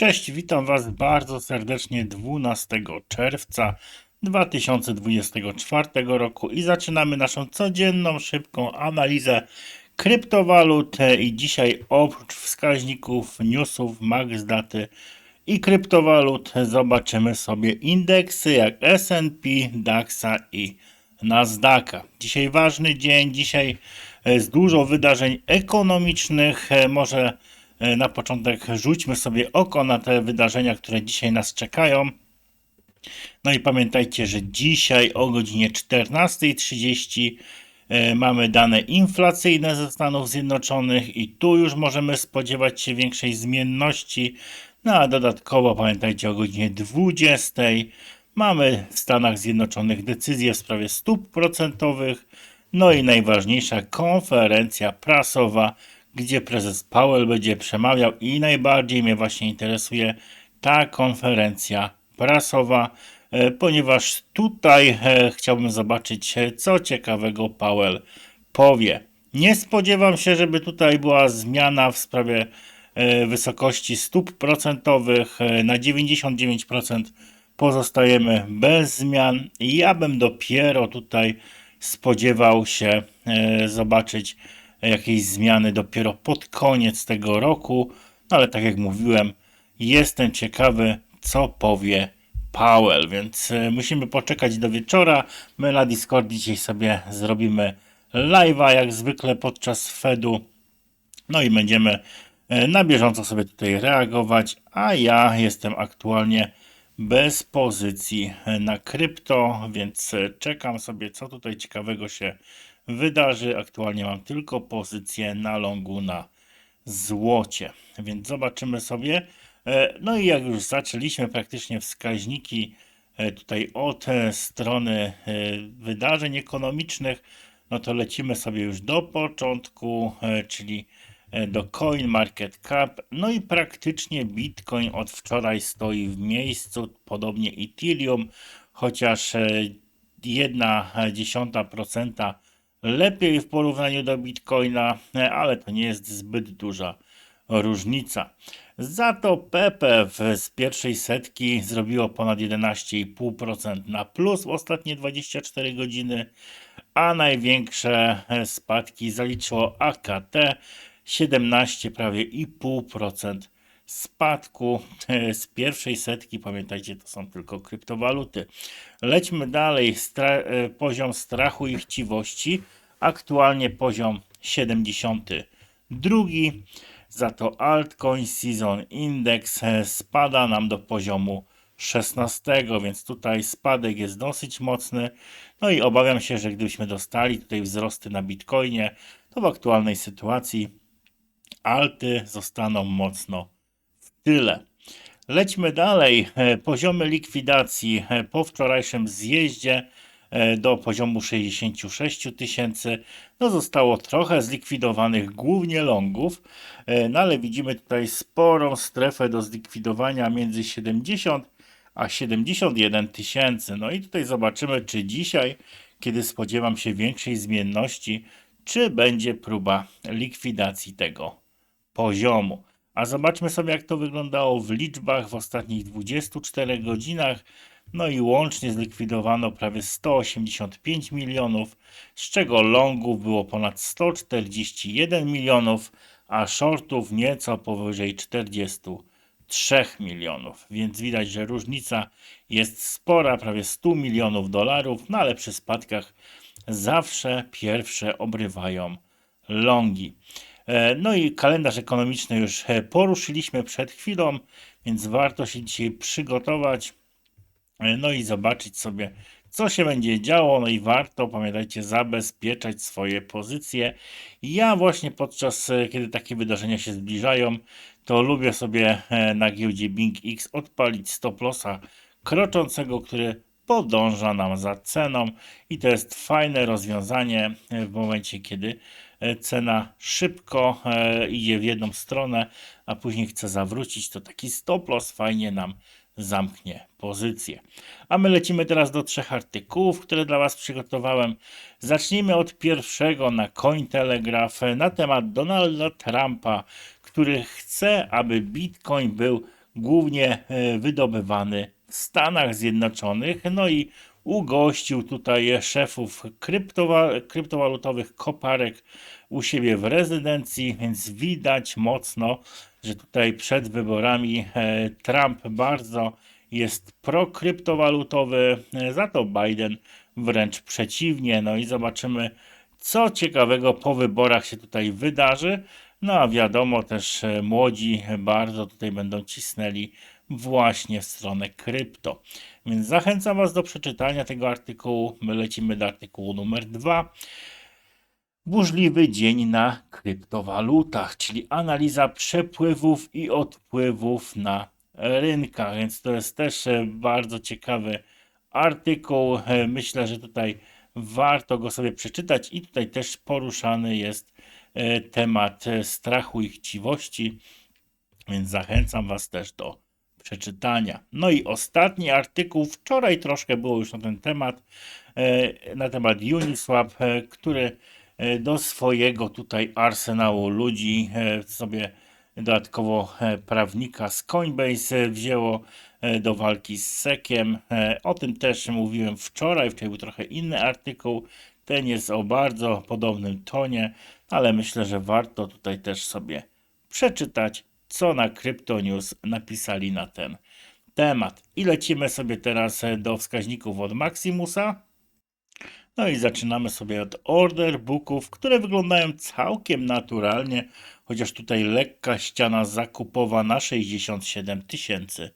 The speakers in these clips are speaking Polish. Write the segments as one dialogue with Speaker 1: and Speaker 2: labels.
Speaker 1: Cześć, witam Was bardzo serdecznie 12 czerwca 2024 roku i zaczynamy naszą codzienną, szybką analizę kryptowalut i dzisiaj oprócz wskaźników, newsów, max i kryptowalut zobaczymy sobie indeksy jak S&P, DAXa i Nasdaqa. Dzisiaj ważny dzień, dzisiaj jest dużo wydarzeń ekonomicznych, może na początek rzućmy sobie oko na te wydarzenia, które dzisiaj nas czekają. No i pamiętajcie, że dzisiaj o godzinie 14.30 e, mamy dane inflacyjne ze Stanów Zjednoczonych i tu już możemy spodziewać się większej zmienności. No a dodatkowo pamiętajcie o godzinie 20 mamy w Stanach Zjednoczonych decyzję w sprawie stóp procentowych. No i najważniejsza konferencja prasowa gdzie prezes Powell będzie przemawiał i najbardziej mnie właśnie interesuje ta konferencja prasowa, e, ponieważ tutaj e, chciałbym zobaczyć, e, co ciekawego Powell powie. Nie spodziewam się, żeby tutaj była zmiana w sprawie wysokości stóp procentowych. Na 99% pozostajemy bez zmian. Ja bym dopiero tutaj spodziewał się zobaczyć jakieś zmiany dopiero pod koniec tego roku, no ale tak jak mówiłem, jestem ciekawy, co powie Powell, więc e, musimy poczekać do wieczora. My na Discord dzisiaj sobie zrobimy live'a, jak zwykle podczas Fedu. No i będziemy e, na bieżąco sobie tutaj reagować, a ja jestem aktualnie bez pozycji na krypto, więc e, czekam sobie, co tutaj ciekawego się wydarzy. Aktualnie mam tylko pozycję na longu na złocie, więc zobaczymy sobie. E, no i jak już zaczęliśmy praktycznie wskaźniki e, tutaj od e, strony wydarzeń ekonomicznych, no to lecimy sobie już do początku, czyli do Coin Market Cap. No i praktycznie Bitcoin od wczoraj stoi w miejscu, podobnie Ethereum, chociaż 1,1% lepiej w porównaniu do Bitcoina, ale to nie jest zbyt duża różnica. Za to PPF z pierwszej setki zrobiło ponad 11,5% na plus w ostatnie 24 godziny, a największe spadki zaliczyło AKT 17 prawie i pół procent spadku e, z pierwszej setki. Pamiętajcie, to są tylko kryptowaluty. Lećmy dalej. Stra e, poziom strachu i chciwości. Aktualnie poziom 72. Za to altcoin season index e, spada nam do poziomu 16, więc tutaj spadek jest dosyć mocny. No i obawiam się, że gdybyśmy dostali tutaj wzrosty na Bitcoinie, to w aktualnej sytuacji alty zostaną mocno tyle. Lećmy dalej. E, poziomy likwidacji e, po wczorajszym zjeździe e, do poziomu 66 tysięcy. No zostało trochę zlikwidowanych, głównie longów, no ale widzimy tutaj sporą strefę do zlikwidowania między 70 a 71 tysięcy. No i tutaj zobaczymy, czy dzisiaj, kiedy spodziewam się większej zmienności, czy będzie próba likwidacji tego poziomu. A zobaczmy sobie, jak to wyglądało w liczbach w ostatnich 24 godzinach. No i łącznie zlikwidowano prawie 185 milionów, z czego longów było ponad 141 milionów, a shortów nieco powyżej 43 milionów. Więc widać, że różnica jest spora, prawie 100 milionów dolarów, no ale przy spadkach zawsze pierwsze obrywają longi. E, no i kalendarz ekonomiczny już e, poruszyliśmy przed chwilą, więc warto się dzisiaj przygotować. E, no i zobaczyć sobie, co się będzie działo. No i warto, pamiętajcie, zabezpieczać swoje pozycje. Ja właśnie podczas, kiedy takie wydarzenia się zbliżają, to lubię sobie na giełdzie Bing X odpalić stop lossa kroczącego, który podąża nam za ceną i to jest fajne rozwiązanie w momencie, kiedy cena szybko e, idzie w jedną stronę, a później chce zawrócić, to taki stop loss fajnie nam zamknie pozycję. A my lecimy teraz do trzech artykułów, które dla Was przygotowałem. Zacznijmy od pierwszego na Cointelegraph na temat Donalda Trumpa, który chce, aby Bitcoin był głównie e, wydobywany w Stanach Zjednoczonych. No i ugościł tutaj szefów kryptowa- kryptowalutowych koparek u siebie w rezydencji, więc widać mocno, że tutaj przed wyborami e, Trump bardzo jest prokryptowalutowy, za to Biden wręcz przeciwnie. No i zobaczymy, co ciekawego po wyborach się tutaj wydarzy. No a wiadomo też e, młodzi bardzo tutaj będą cisnęli właśnie w stronę krypto. Więc zachęcam Was do przeczytania tego artykułu. My lecimy do artykułu numer dwa. Burzliwy dzień na kryptowalutach, czyli analiza przepływów i odpływów na rynkach. Więc to jest też e, bardzo ciekawy artykuł. E, Myślę, że tutaj warto go sobie przeczytać i tutaj też poruszany jest e, temat strachu i chciwości, więc zachęcam Was też do przeczytania. No i ostatni artykuł, wczoraj troszkę było już na ten temat, e, na temat Uniswap, e, który e, do swojego tutaj arsenału ludzi sobie dodatkowo prawnika z Coinbase wzięło do walki z Sekiem. O tym też mówiłem wczoraj, wczoraj był trochę inny artykuł. Ten jest o bardzo podobnym tonie, ale myślę, że warto tutaj też sobie przeczytać, co na Crypto News napisali na ten temat. I lecimy sobie teraz do wskaźników od Maximusa. No i zaczynamy sobie od order booków, które wyglądają całkiem naturalnie, chociaż tutaj lekka ściana zakupowa na 67 tysięcy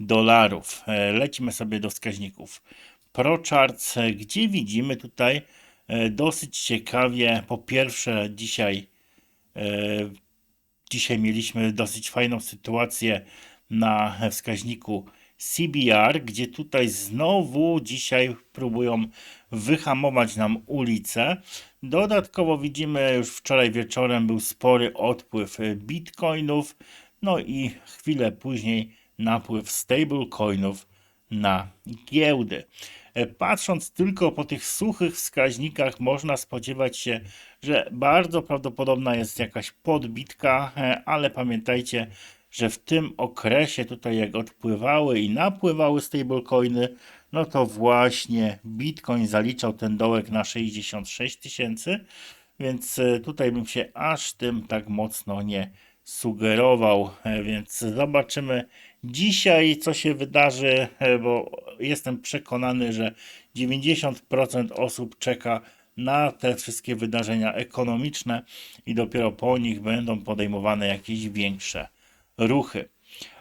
Speaker 1: dolarów. E, Lecimy sobie do wskaźników ProCharts, e, gdzie widzimy tutaj e, dosyć ciekawie, po pierwsze dzisiaj Dzisiaj mieliśmy dosyć fajną sytuację na wskaźniku CBR, gdzie tutaj znowu dzisiaj próbują wyhamować nam ulicę. Dodatkowo widzimy, już wczoraj wieczorem był spory odpływ bitcoinów, no i chwilę później napływ stablecoinów na giełdy. E, Patrząc tylko po tych suchych wskaźnikach, można spodziewać się, że bardzo prawdopodobna jest jakaś podbitka, e, ale pamiętajcie, że w tym okresie tutaj jak odpływały i napływały stablecoiny, no to właśnie Bitcoin zaliczał ten dołek na 66 tysięcy, więc e, tutaj bym się aż tym tak mocno nie sugerował, więc zobaczymy dzisiaj, co się wydarzy, e, bo jestem przekonany, że 90% osób czeka na te wszystkie wydarzenia ekonomiczne i dopiero po nich będą podejmowane jakieś większe ruchy.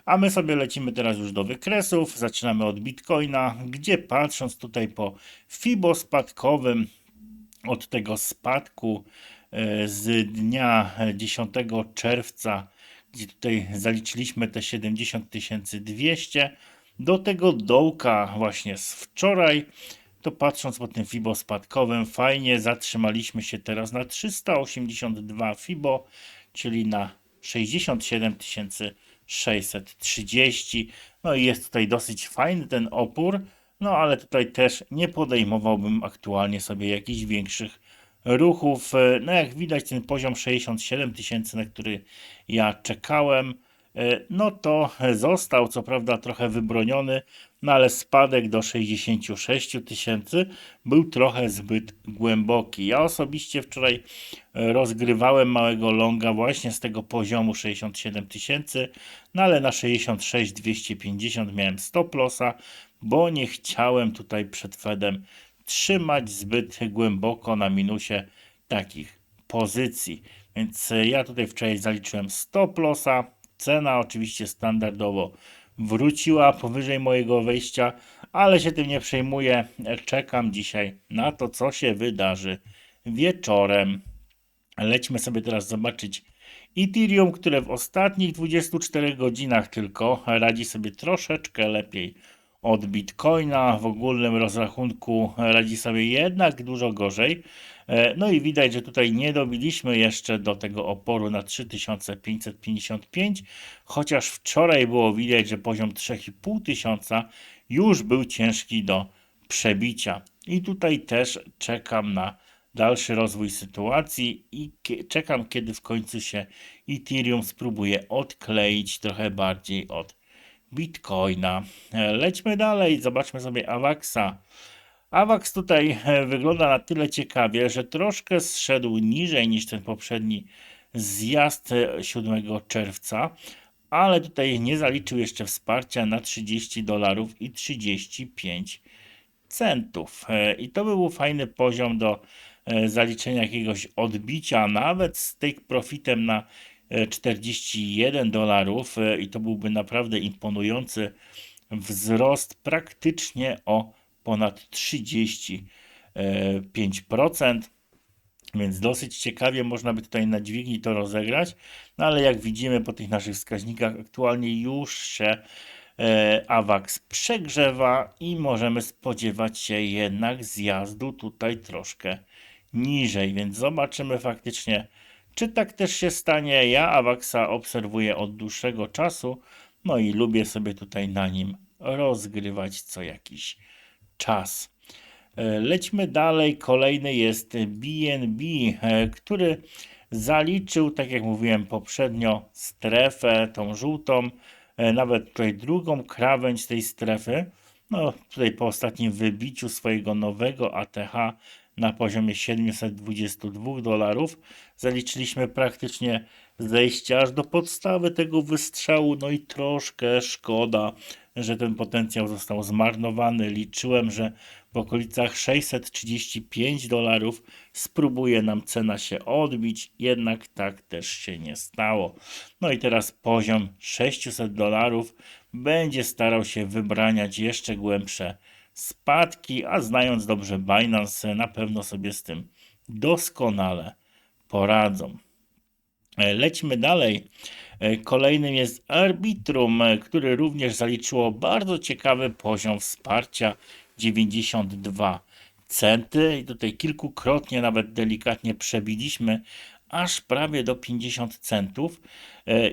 Speaker 1: A my sobie lecimy teraz już do wykresów. Zaczynamy od Bitcoina, gdzie patrząc tutaj po FIBO spadkowym od tego spadku e, z dnia 10 czerwca, gdzie tutaj zaliczyliśmy te 70 200 do tego dołka właśnie z wczoraj, to patrząc po tym FIBO spadkowym, fajnie zatrzymaliśmy się teraz na 382 FIBO, czyli na 67 630. No i jest tutaj dosyć fajny ten opór, no ale tutaj też nie podejmowałbym aktualnie sobie jakichś większych ruchów. E, No jak widać ten poziom 67 tysięcy, na który ja czekałem, e, no to został co prawda trochę wybroniony, no ale spadek do 66 tysięcy był trochę zbyt głęboki. Ja osobiście wczoraj rozgrywałem małego longa właśnie z tego poziomu 67 tysięcy, no ale na 66 250 miałem stop lossa, bo nie chciałem tutaj przed Fedem trzymać zbyt głęboko na minusie takich pozycji. Więc e, ja tutaj wczoraj zaliczyłem stop lossa. Cena oczywiście standardowo wróciła powyżej mojego wejścia, ale się tym nie przejmuję. E, Czekam dzisiaj na to, co się wydarzy wieczorem. Lećmy sobie teraz zobaczyć Ethereum, które w ostatnich 24 godzinach tylko radzi sobie troszeczkę lepiej od Bitcoina. W ogólnym rozrachunku radzi sobie jednak dużo gorzej. E, No i widać, że tutaj nie dobiliśmy jeszcze do tego oporu na 3555, chociaż wczoraj było widać, że poziom 3500 już był ciężki do przebicia. I tutaj też czekam na dalszy rozwój sytuacji i czekam, kiedy w końcu się Ethereum spróbuje odkleić trochę bardziej od Bitcoina. E, Lećmy dalej, zobaczmy sobie Avaxa. Avax tutaj e, wygląda na tyle ciekawie, że troszkę zszedł niżej niż ten poprzedni zjazd e, 7 czerwca, ale tutaj nie zaliczył jeszcze wsparcia na 30 dolarów i 35 centów. E, I to był fajny poziom do e, zaliczenia jakiegoś odbicia, nawet z take profitem na e, 41 dolarów e, i to byłby naprawdę imponujący wzrost praktycznie o ponad 35%. Więc dosyć ciekawie można by tutaj na dźwigni to rozegrać, no ale jak widzimy po tych naszych wskaźnikach aktualnie już się e, AWAX przegrzewa i możemy spodziewać się jednak zjazdu tutaj troszkę niżej, więc zobaczymy faktycznie czy tak też się stanie. Ja AWAXa obserwuję od dłuższego czasu, no i lubię sobie tutaj na nim rozgrywać co jakiś czas. E, Lećmy dalej. Kolejny jest BNB, e, który zaliczył, tak jak mówiłem poprzednio, strefę tą żółtą, e, nawet tutaj drugą krawędź tej strefy. No, tutaj po ostatnim wybiciu swojego nowego ATH na poziomie 722 dolarów zaliczyliśmy praktycznie zejście aż do podstawy tego wystrzału. No i troszkę szkoda, że ten potencjał został zmarnowany. Liczyłem, że w okolicach 635 dolarów spróbuje nam cena się odbić, jednak tak też się nie stało. No i teraz poziom 600 dolarów będzie starał się wybraniać jeszcze głębsze spadki, a znając dobrze Binance, na pewno sobie z tym doskonale poradzą. E, Lećmy dalej. E, Kolejnym jest Arbitrum, e, który również zaliczyło bardzo ciekawy poziom wsparcia 92 centy i tutaj kilkukrotnie nawet delikatnie przebiliśmy aż prawie do 50 centów.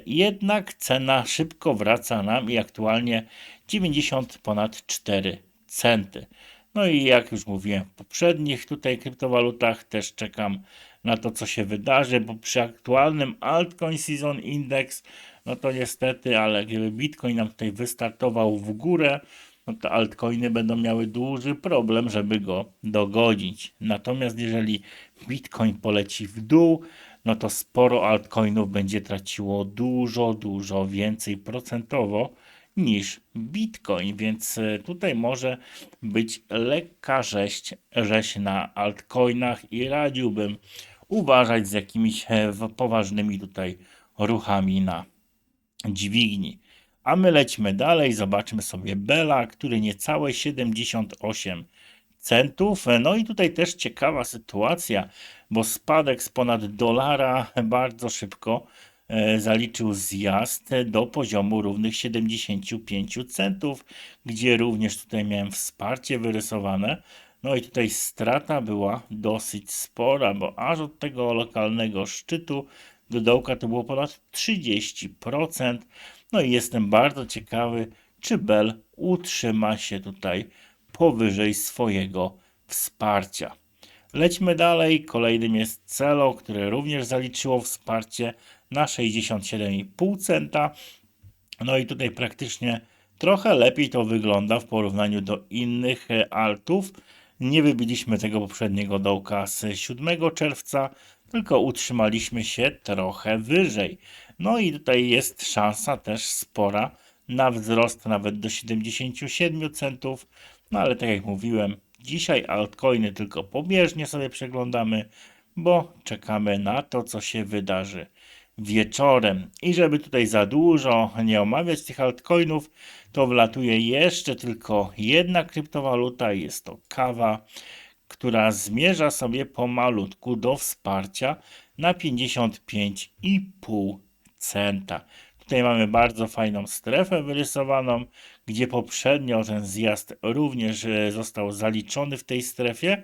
Speaker 1: Jednak cena szybko wraca nam i aktualnie 90 ponad 4 centy. No i jak już mówiłem w poprzednich tutaj kryptowalutach, też czekam na to, co się wydarzy, bo przy aktualnym altcoin season index, no to niestety, ale gdyby Bitcoin nam tutaj wystartował w górę, no to altcoiny będą miały duży problem, żeby go dogodzić. Natomiast jeżeli Bitcoin poleci w dół, no to sporo altcoinów będzie traciło dużo, dużo więcej procentowo niż Bitcoin, więc e, tutaj może być lekka rzeź, rzeź na altcoinach i radziłbym uważać z jakimiś e, poważnymi tutaj ruchami na dźwigni. A my lećmy dalej, zobaczmy sobie Bela, który niecałe 78 centów. No i tutaj też ciekawa sytuacja, bo spadek z ponad dolara bardzo szybko e, zaliczył zjazd do poziomu równych 75 centów, gdzie również tutaj miałem wsparcie wyrysowane. No i tutaj strata była dosyć spora, bo aż od tego lokalnego szczytu do dołka to było ponad 30%. No i jestem bardzo ciekawy, czy Bell utrzyma się tutaj powyżej swojego wsparcia. Lećmy dalej. Kolejnym jest Celo, które również zaliczyło wsparcie na 67,5 centa. No i tutaj praktycznie trochę lepiej to wygląda w porównaniu do innych e, altów. Nie wybiliśmy tego poprzedniego dołka z 7 czerwca, tylko utrzymaliśmy się trochę wyżej. No i tutaj jest szansa też spora na wzrost nawet do 77 centów. No ale tak jak mówiłem, dzisiaj altcoiny tylko pobieżnie sobie przeglądamy, bo czekamy na to, co się wydarzy wieczorem. I żeby tutaj za dużo nie omawiać tych altcoinów, to wlatuje jeszcze tylko jedna kryptowaluta, jest to kawa, która zmierza sobie pomalutku do wsparcia na 55,5 centa. Tutaj mamy bardzo fajną strefę wyrysowaną, gdzie poprzednio ten zjazd również e, został zaliczony w tej strefie.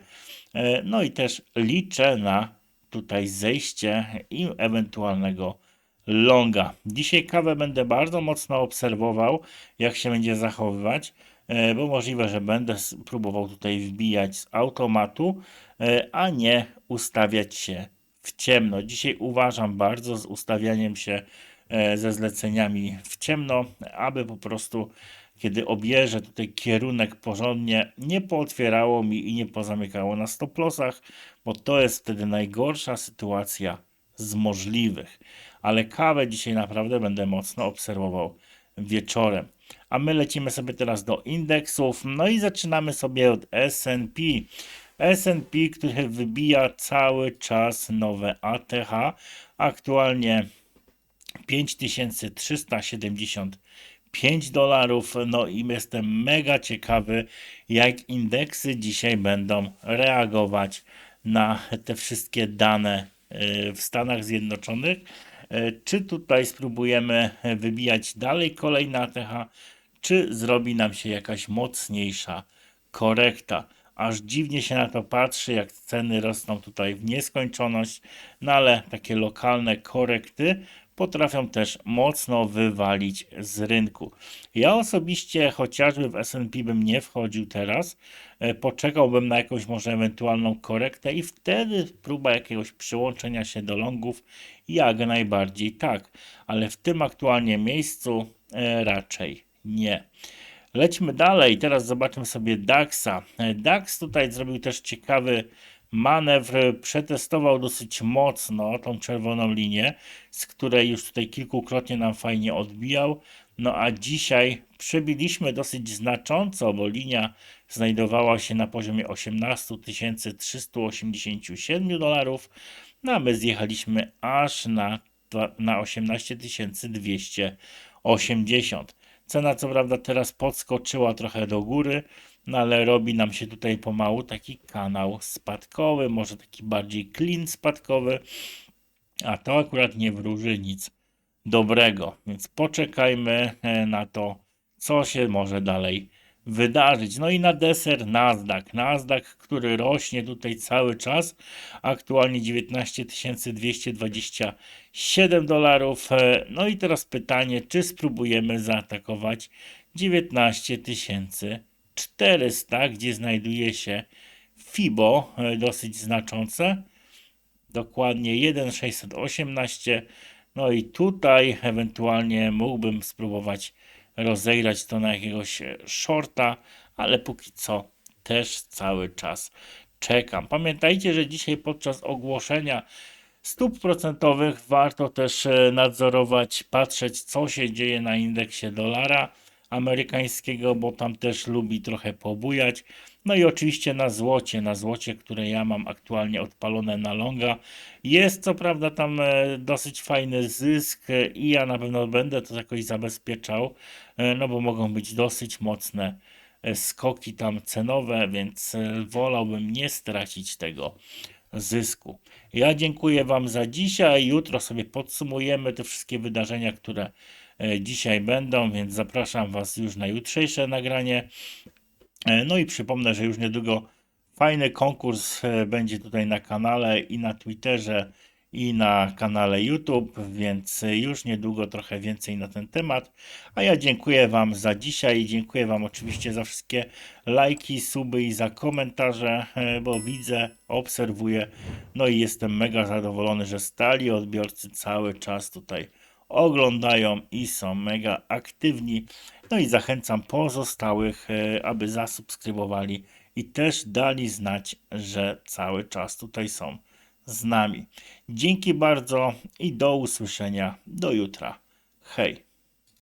Speaker 1: E, No i też liczę na tutaj zejście i ewentualnego longa. Dzisiaj kawę będę bardzo mocno obserwował, jak się będzie zachowywać, e, bo możliwe, że będę próbował tutaj wbijać z automatu, e, a nie ustawiać się w ciemno. Dzisiaj uważam bardzo z ustawianiem się e, ze zleceniami w ciemno, aby po prostu kiedy obierze tutaj kierunek porządnie, nie pootwierało mi i nie pozamykało na stop lossach, bo to jest wtedy najgorsza sytuacja z możliwych. Ale kawę dzisiaj naprawdę będę mocno obserwował wieczorem. A my lecimy sobie teraz do indeksów, no i zaczynamy sobie od S&P. S&P, który wybija cały czas nowe ATH, aktualnie 5375 dolarów. No i jestem mega ciekawy, jak indeksy dzisiaj będą reagować na te wszystkie dane y, w Stanach Zjednoczonych. Y, Czy tutaj spróbujemy wybijać dalej kolejne ATH, czy zrobi nam się jakaś mocniejsza korekta? Aż dziwnie się na to patrzy, jak ceny rosną tutaj w nieskończoność, no ale takie lokalne korekty potrafią też mocno wywalić z rynku. Ja osobiście chociażby w S&P bym nie wchodził teraz, e, poczekałbym na jakąś może ewentualną korektę i wtedy próba jakiegoś przyłączenia się do longów jak najbardziej tak, ale w tym aktualnie miejscu e, raczej nie. Lećmy dalej, teraz zobaczymy sobie DAXa. E, DAX tutaj zrobił też ciekawy manewr, przetestował dosyć mocno tą czerwoną linię, z której już tutaj kilkukrotnie nam fajnie odbijał. No a dzisiaj przebiliśmy dosyć znacząco, bo linia znajdowała się na poziomie 18 387 dolarów, no a my zjechaliśmy aż na, na 18 280. Cena co prawda teraz podskoczyła trochę do góry, no ale robi nam się tutaj pomału taki kanał spadkowy, może taki bardziej clean spadkowy, a to akurat nie wróży nic dobrego, więc poczekajmy e, na to, co się może dalej wydarzyć. No i na deser Nasdaq. Nasdaq, który rośnie tutaj cały czas, aktualnie 19 227 dolarów. E, No i teraz pytanie, czy spróbujemy zaatakować 19 400, gdzie znajduje się FIBO e, dosyć znaczące. Dokładnie 1,618. No i tutaj ewentualnie mógłbym spróbować rozegrać to na jakiegoś shorta, ale póki co też cały czas czekam. Pamiętajcie, że dzisiaj podczas ogłoszenia stóp procentowych warto też e, nadzorować, patrzeć co się dzieje na indeksie dolara amerykańskiego, bo tam też lubi trochę pobujać. No i oczywiście na złocie, na złocie, które ja mam aktualnie odpalone na longa. Jest co prawda tam e, dosyć fajny zysk i ja na pewno będę to jakoś zabezpieczał, e, no bo mogą być dosyć mocne e, skoki tam cenowe, więc wolałbym nie stracić tego zysku. Ja dziękuję Wam za dzisiaj. Jutro sobie podsumujemy te wszystkie wydarzenia, które dzisiaj będą, więc zapraszam Was już na jutrzejsze nagranie. E, No i przypomnę, że już niedługo fajny konkurs e, będzie tutaj na kanale i na Twitterze i na kanale YouTube, więc e, już niedługo trochę więcej na ten temat. A ja dziękuję Wam za dzisiaj i dziękuję Wam oczywiście za wszystkie lajki, suby i za komentarze, e, bo widzę, obserwuję, no i jestem mega zadowolony, że stali odbiorcy cały czas tutaj oglądają i są mega aktywni. No i zachęcam pozostałych, e, aby zasubskrybowali i też dali znać, że cały czas tutaj są z nami. Dzięki bardzo i do usłyszenia do jutra. Hej!